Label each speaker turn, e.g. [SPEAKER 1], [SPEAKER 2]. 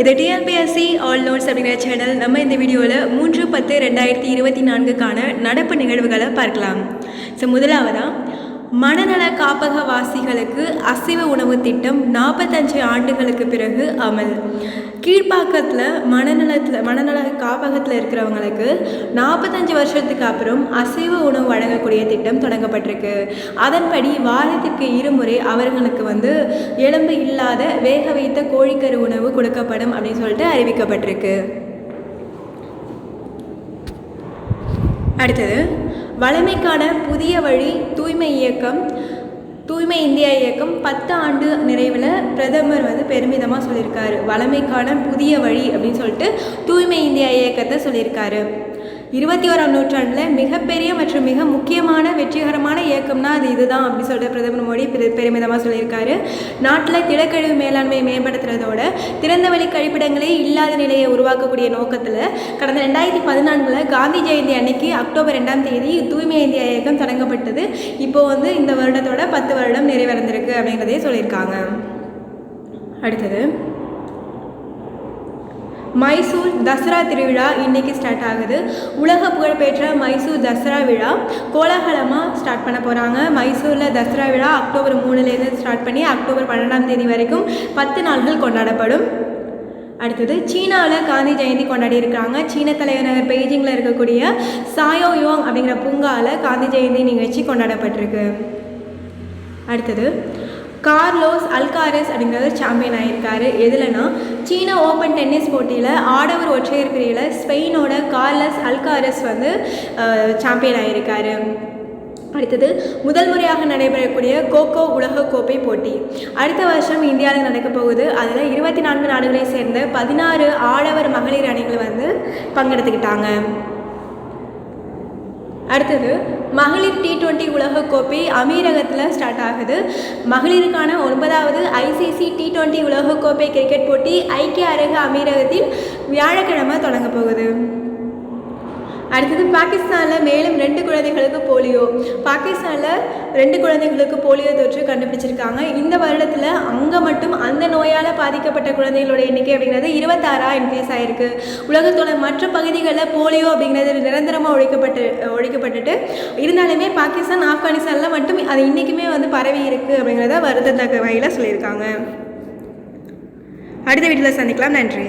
[SPEAKER 1] இது TNPSC all notes அப்படிங்கிற channel நம்ம இந்த வீடியோவில் மூன்று பத்து ரெண்டாயிரத்தி இருபத்தி நான்குக்கான நடப்பு நிகழ்வுகளை பார்க்கலாம். ஸோ முதலாவதாக மனநல காப்பகவாசிகளுக்கு அசைவ உணவு திட்டம் நாற்பத்தஞ்சு ஆண்டுகளுக்கு பிறகு அமல். கீழ்ப்பாக்கத்தில் மனநலத்தில் மனநல காப்பகத்தில் இருக்கிறவங்களுக்கு நாற்பத்தஞ்சு வருஷத்துக்கு அப்புறம் அசைவ உணவு வழங்கக்கூடிய திட்டம் தொடங்கப்பட்டிருக்கு. அதன்படி வாரத்திற்கு இருமுறை அவர்களுக்கு வந்து எலும்பு இல்லாத வேக வைத்த கோழிக்கரு உணவு கொடுக்கப்படும் அப்படின்னு சொல்லிட்டு அறிவிக்கப்பட்டிருக்கு. அடுத்தது வளமைக்கான புதிய வழி தூய்மை இயக்கம் தூய்மை இந்தியா இயக்கம் பத்து ஆண்டு நிறைவில் பிரதமர் வந்து பெருமிதமாக சொல்லியிருக்காரு. வளமைக்கான புதிய வழி அப்படின்னு சொல்லிட்டு தூய்மை இந்தியா இயக்கத்தை சொல்லியிருக்காரு. இருபத்தி ஓராம் நூற்றாண்டில் மிகப்பெரிய மற்றும் மிக முக்கியமான வெற்றிகரமான இயக்கம்னா அது இதுதான் அப்படின்னு சொல்லிட்டு பிரதமர் மோடி பெரு பெருமிதமாக சொல்லியிருக்காரு. நாட்டில் திடக்கழிவு மேலாண்மையை மேம்படுத்துறதோட திறந்தவெளி கழிப்பிடங்களே இல்லாத நிலையை உருவாக்கக்கூடிய நோக்கத்தில் கடந்த ரெண்டாயிரத்தி பதினான்கில் காந்தி ஜெயந்தி அன்னைக்கு அக்டோபர் ரெண்டாம் தேதி தூய்மை இந்தியா இயக்கம் தொடங்கப்பட்டது. இப்போ வந்து இந்த வருடத்தோட பத்து வருடம் நிறைவடைந்திருக்கு அப்படிங்கிறதையும் சொல்லியிருக்காங்க. அடுத்தது மைசூர் தசரா திருவிழா இன்னைக்கு ஸ்டார்ட் ஆகுது. உலக புகழ்பெற்ற மைசூர் தசரா விழா கோலாகலமாக ஸ்டார்ட் பண்ண போகிறாங்க மைசூரில் தசரா விழா அக்டோபர் மூணுலேருந்து ஸ்டார்ட் பண்ணி அக்டோபர் பன்னெண்டாம் தேதி வரைக்கும் பத்து நாள்கள் கொண்டாடப்படும். அடுத்தது சீனாவில் காந்தி ஜெயந்தி கொண்டாடி இருக்கிறாங்க சீன தலைநகர் பெய்ஜிங்கில் இருக்கக்கூடிய சாயோ யோங் அப்படிங்கிற பூங்காவில் காந்தி ஜெயந்தி நிகழ்ச்சி கொண்டாடப்பட்டிருக்கு. அடுத்தது கார்லோஸ் அல்காரஸ் அப்படிங்கிறவர் சாம்பியன் ஆகியிருக்காரு எதுலனா சீன ஓப்பன் டென்னிஸ் போட்டியில் ஆடவர் ஒற்றையர் பிரிவில் ஸ்பெயினோட கார்லஸ் அல்காரஸ் வந்து சாம்பியன் ஆகியிருக்காரு அடுத்தது முதல் முறையாக நடைபெறக்கூடிய கோகோ உலகக்கோப்பை போட்டி. அடுத்த வருஷம் இந்தியாவில் நடக்க போகுது. அதில் இருபத்தி நான்கு நாடுகளை சேர்ந்த பதினாறு ஆடவர் மகளிர் அணிகள் வந்து பங்கெடுத்துக்கிட்டாங்க. அடுத்தது மகளிர் டி டுவெண்ட்டி உலகக்கோப்பை அமீரகத்தில் ஸ்டார்ட் ஆகுது. மகளிருக்கான ஒன்பதாவது ஐசிசி டி டுவெண்ட்டி உலகக்கோப்பை கிரிக்கெட் போட்டி ஐக்கிய அரபு அமீரகத்தில் வியாழக்கிழமை தொடங்க போகுது. அடுத்தது பாகிஸ்தானில் மேலும் ரெண்டு குழந்தைகளுக்கு போலியோ. பாகிஸ்தானில் ரெண்டு குழந்தைகளுக்கு போலியோ தொற்று கண்டுபிடிச்சிருக்காங்க. இந்த வருடத்தில் அங்கே மட்டும் அந்த நோயால் பாதிக்கப்பட்ட குழந்தைகளோட எண்ணிக்கை அப்படிங்கிறது இருபத்தாறா இன்க்ரீஸ் ஆகிருக்கு உலகத்தோட மற்ற பகுதிகளில் போலியோ அப்படிங்கிறது நிரந்தரமாக ஒழிக்கப்பட்டு ஒழிக்கப்பட்டுட்டு இருந்தாலுமே பாகிஸ்தான் ஆப்கானிஸ்தானில் மட்டும் அது இன்றைக்குமே வந்து பரவி இருக்குது அப்படிங்கிறத வருத்தத்தக்க வகையில் சொல்லியிருக்காங்க. அடுத்த வீட்டில் சந்திக்கலாம். நன்றி.